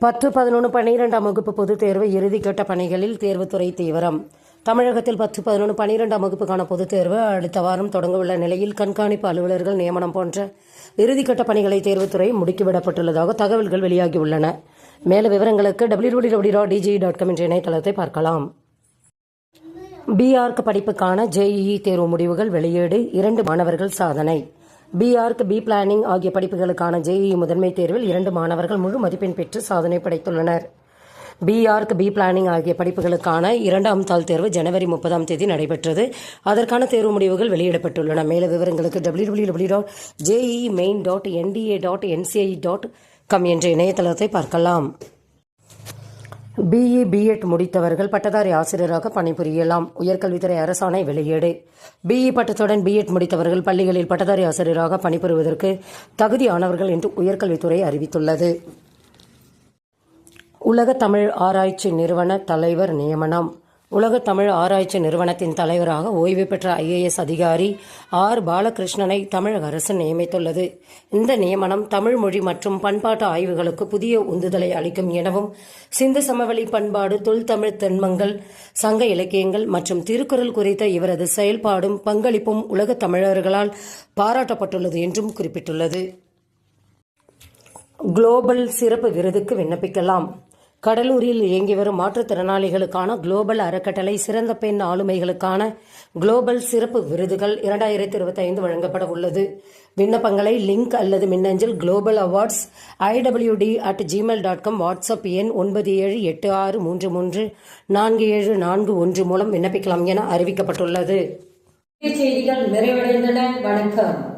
பத்து பதினொன்று பன்னிரெண்டாம் வகுப்பு பொதுத் தேர்வு இறுதிக்கட்ட பணிகளில் தேர்வுத்துறை தீவிரம். தமிழகத்தில் பத்து பதினொன்று பன்னிரெண்டாம் வகுப்புக்கான பொதுத் தேர்வு அடுத்த வாரம் தொடங்கவுள்ள நிலையில் கண்காணிப்பு அலுவலர்கள் நியமனம் போன்ற இறுதிக்கட்ட பணிகளை தேர்வுத்துறை முடுக்கிவிடப்பட்டுள்ளதாக தகவல்கள் வெளியாகியுள்ளன. மேல விவரங்களுக்கு W W dot TG dot com என்ற இணையதளத்தை பார்க்கலாம். பிஆர்க் படிப்புக்கான ஜேஇஇ தேர்வு முடிவுகள் வெளியீடு இரண்டு மாணவர்கள் சாதனை. பிஆர்க் பி பிளானிங் ஆகிய படிப்புகளுக்கான ஜேஇஇ முதன்மை தேர்வில் இரண்டு மாணவர்கள் முழு மதிப்பெண் பெற்று சாதனை படைத்துள்ளனர். பிஆர்க் பி பிளானிங் ஆகிய படிப்புகளுக்கான இரண்டாம் தாள் தேர்வு ஜனவரி முப்பதாம் தேதி நடைபெற்றது. அதற்கான தேர்வு முடிவுகள் வெளியிடப்பட்டுள்ளன. மேலும் விவரங்களுக்கு W W W dot JEE main dot NTA dot NCI dot com என்ற இணையதளத்தை பார்க்கலாம். பிஇ பிஎட் முடித்தவர்கள் பட்டதாரி ஆசிரியராக பணிபுரியலாம். உயர்கல்வித்துறை அரசாணை வெளியீடு. பிஇ பட்டத்துடன் பிஎட் முடித்தவர்கள் பள்ளிகளில் பட்டதாரி ஆசிரியராக பணிபுரிவதற்கு தகுதியானவர்கள் என்று உயர்கல்வித்துறை அறிவித்துள்ளது. உலக தமிழ் ஆராய்ச்சி நிறுவன தலைவர் நியமனம். உலக தமிழ் ஆராய்ச்சி நிறுவனத்தின் தலைவராக ஓய்வு பெற்ற ஐஏஎஸ் அதிகாரி ஆர். பாலகிருஷ்ணனை தமிழக அரசு நியமித்துள்ளது. இந்த நியமனம் தமிழ் மொழி மற்றும் பண்பாட்டு ஆய்வுகளுக்கு புதிய உந்துதலை அளிக்கும் எனவும் சிந்து சமவெளி பண்பாடு தொல்தமிழ் தென்மங்கள் சங்க இலக்கியங்கள் மற்றும் திருக்குறள் குறித்த இவரது செயல்பாடும் பங்களிப்பும் உலக தமிழர்களால் பாராட்டப்பட்டுள்ளது என்றும் குறிப்பிட்டுள்ளது. குளோபல் சிறப்பு விருதுக்கு விண்ணப்பிக்கலாம். கடலூரில் இயங்கி வரும் மாற்றுத்திறனாளிகளுக்கான குளோபல் அறக்கட்டளை சிறந்த பெண் ஆளுமைகளுக்கான குளோபல் சிறப்பு விருதுகள் இரண்டாயிரத்தி இருபத்தி ஐந்து வழங்கப்பட உள்ளது. விண்ணப்பங்களை லிங்க் அல்லது மின்னஞ்சல் global awards IWD at Gmail dot com WhatsApp எண் ஒன்பது ஏழு எட்டு ஆறு மூன்று மூன்று நான்கு ஏழு நான்கு ஒன்று மூலம் விண்ணப்பிக்கலாம் என அறிவிக்கப்பட்டுள்ளது. செய்திகள் நிறைவடைந்தன. வணக்கம்.